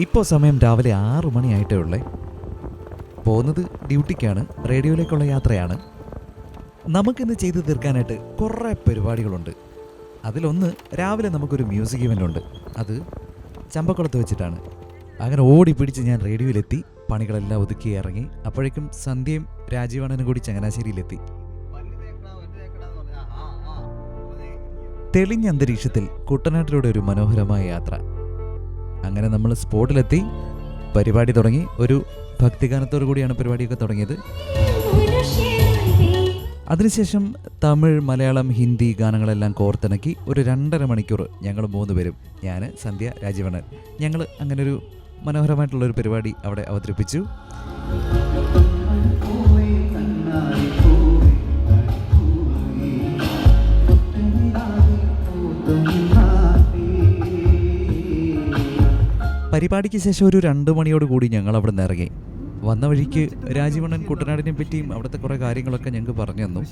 ഇപ്പോൾ സമയം രാവിലെ ആറു മണിയായിട്ടേ ഉള്ളേ. പോകുന്നത് ഡ്യൂട്ടിക്കാണ് റേഡിയോയിലേക്കുള്ള യാത്രയാണ്. നമുക്കിന്ന് ചെയ്തു തീർക്കാനായിട്ട് കുറേ പരിപാടികളുണ്ട്. അതിലൊന്ന് രാവിലെ നമുക്കൊരു മ്യൂസിക് ഇവന്റ് ഉണ്ട് അത് ചമ്പക്കുളത്ത് വെച്ചിട്ടാണ്. അങ്ങനെ ഓടി പിടിച്ച് ഞാൻ റേഡിയോയിലെത്തി പണികളെല്ലാം ഒതുക്കി ഇറങ്ങി അപ്പോഴേക്കും സന്ധ്യയും രാജീവണനും കൂടി ചങ്ങനാശ്ശേരിയിലെത്തി. തെളിഞ്ഞ അന്തരീക്ഷത്തിൽ കുട്ടനാട്ടിലൂടെ ഒരു മനോഹരമായ യാത്ര. അങ്ങനെ നമ്മൾ സ്പോട്ടിലെത്തി പരിപാടി തുടങ്ങി. ഒരു ഭക്തിഗാനത്തോടു കൂടിയാണ് പരിപാടിയൊക്കെ തുടങ്ങിയത്. അതിനുശേഷം തമിഴ് മലയാളം ഹിന്ദി ഗാനങ്ങളെല്ലാം കോർത്തിണക്കി ഒരു രണ്ടര മണിക്കൂർ ഞങ്ങൾ മൂന്ന് പേരും ഞാൻ സന്ധ്യ രാജീവണ്ണൻ ഞങ്ങൾ അങ്ങനെ ഒരു മനോഹരമായിട്ടുള്ളൊരു പരിപാടി അവിടെ അവതരിപ്പിച്ചു. പരിപാടിക്ക് ശേഷം ഒരു രണ്ട് മണിയോട് കൂടി ഞങ്ങൾ അവിടെ നിന്ന് ഇറങ്ങി. വന്ന വഴിക്ക് രാജീവണ്ണൻ കുട്ടനാടിനെ പറ്റിയും അവിടുത്തെ കുറേ കാര്യങ്ങളൊക്കെ ഞങ്ങൾക്ക് പറഞ്ഞു തന്നു.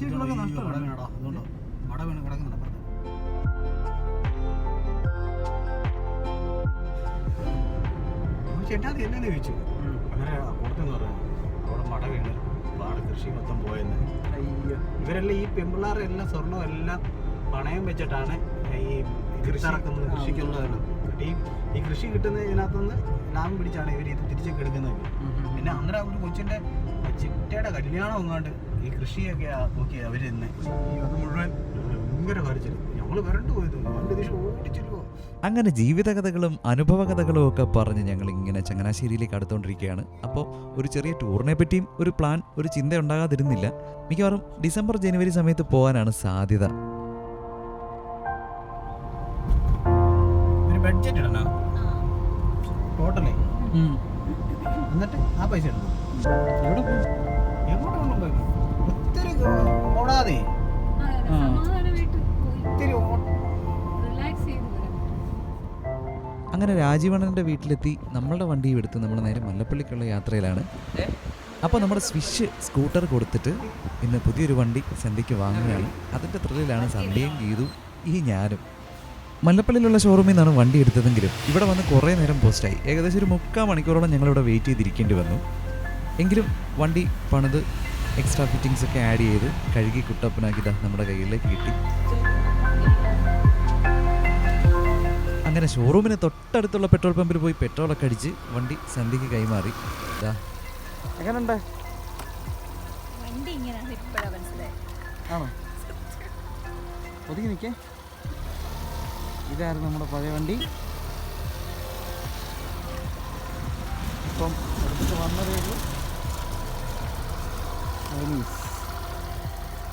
ചേട്ടാതി കൃഷി ഇവരെല്ലാം ഈ പെമ്പിള്ളാറെ എല്ലാം സ്വർണം എല്ലാം പണയം വെച്ചിട്ടാണ് ഈ കൃഷിറക്കുന്നത് കൃഷിക്കുള്ളതാണ് ഈ ഈ കൃഷി കിട്ടുന്ന ഇതിനകത്തുനിന്ന് ലാഭം പിടിച്ചാണ് ഇവർ ഇത് തിരിച്ചൊക്കെ എടുക്കുന്നത്. പിന്നെ അന്നേരം ഒരു കൊച്ചിന്റെ ചിറ്റയുടെ കല്യാണം എങ്ങാണ്ട് ഈ കൃഷിയൊക്കെ നോക്കി അവർ ഇന്ന്. ഈ അത് മുഴുവൻ ഭയങ്കര കരച്ചിൽ ഞങ്ങൾ വരണ്ടു പോയത്. രണ്ട് ദിവസം ഓടിച്ചില്ലോ അങ്ങനെ ജീവിതകഥകളും അനുഭവകഥകളും ഒക്കെ പറഞ്ഞ് ഞങ്ങൾ ഇങ്ങനെ ചങ്ങനാശ്ശേരിയിലേക്ക് അടുത്തുകൊണ്ടിരിക്കുകയാണ് അപ്പോൾ ഒരു ചെറിയ ടൂറിനെ പറ്റിയും ഒരു പ്ലാൻ ഒരു ചിന്ത ഉണ്ടാകാതിരുന്നില്ല. മിക്കവാറും ഡിസംബർ ജനുവരി സമയത്ത് പോകാനാണ് സാധ്യത. ബഡ്ജറ്റ് ഇടണോ ടോട്ടലേ എന്നിട്ട് ആ പൈസ ഇടണം എവിടെ പോകും എങ്ങോട്ട് കൊണ്ടുപോയി ഒത്തിരി ഓടാതെ. സമാധാനമായിട്ട് പോയി. ഒത്തിരി അങ്ങനെ രാജീവണ്ണന്റെ വീട്ടിലെത്തി നമ്മളുടെ വണ്ടിയും എടുത്ത് നമ്മൾ നേരെ മല്ലപ്പള്ളിക്കുള്ള യാത്രയിലാണ്. അപ്പോൾ നമ്മുടെ സ്വിഷ് സ്കൂട്ടർ കൊടുത്തിട്ട് ഇന്ന് പുതിയൊരു വണ്ടി സന്ധ്യയ്ക്ക് വാങ്ങുകയാണ്. അതിന്റെ ത്രില്ലിലാണ് സന്ധ്യയും ഗീതു ഈ ഞാനും. മല്ലപ്പള്ളിയിലുള്ള ഷോറൂമിൽ നിന്നാണ് വണ്ടി എടുത്തതെങ്കിലും ഇവിടെ വന്ന് കുറേ നേരം പോസ്റ്റായി ഏകദേശം ഒരു മുക്കാൽ മണിക്കൂറോളം ഞങ്ങളിവിടെ വെയിറ്റ് ചെയ്തിരിക്കേണ്ടി വന്നു. എങ്കിലും വണ്ടി പണിത് എക്സ്ട്രാ ഫിറ്റിങ്സ് ഒക്കെ ആഡ് ചെയ്ത് കഴുകി കുട്ടപ്പനാക്കി നമ്മുടെ കയ്യിലേക്ക് കിട്ടി. അങ്ങനെ ഷോറൂമിന് തൊട്ടടുത്തുള്ള പെട്രോൾ പമ്പിൽ പോയി പെട്രോൾ ഒക്കെ അടിച്ച് വണ്ടി സന്ധിക്ക് കൈമാറി. ദാ. എങ്ങനെയുണ്ട് ഒതുങ്ങി നിൽക്കേ ഇതായിരുന്നു നമ്മുടെ പഴയ വണ്ടി. ഇപ്പം അടുത്ത് വന്നതേ ഉള്ളൂ.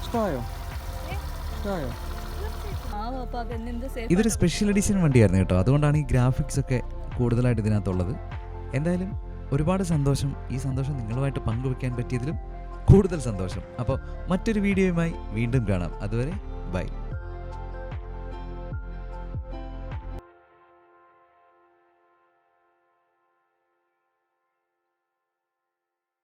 ഇഷ്ടമായോ? ഇഷ്ടമായോ? ഇതൊരു സ്പെഷ്യൽ എഡിഷൻ വണ്ടിയായിരുന്നു കേട്ടോ. അതുകൊണ്ടാണ് ഈ ഗ്രാഫിക്സ് ഒക്കെ കൂടുതലായിട്ട് ഇതിനകത്തുള്ളത്. എന്തായാലും ഒരുപാട് സന്തോഷം. ഈ സന്തോഷം നിങ്ങളുമായിട്ട് പങ്കുവെക്കാൻ പറ്റിയതിലും കൂടുതൽ സന്തോഷം. അപ്പോൾ മറ്റൊരു വീഡിയോയുമായി വീണ്ടും കാണാം. അതുവരെ ബൈ.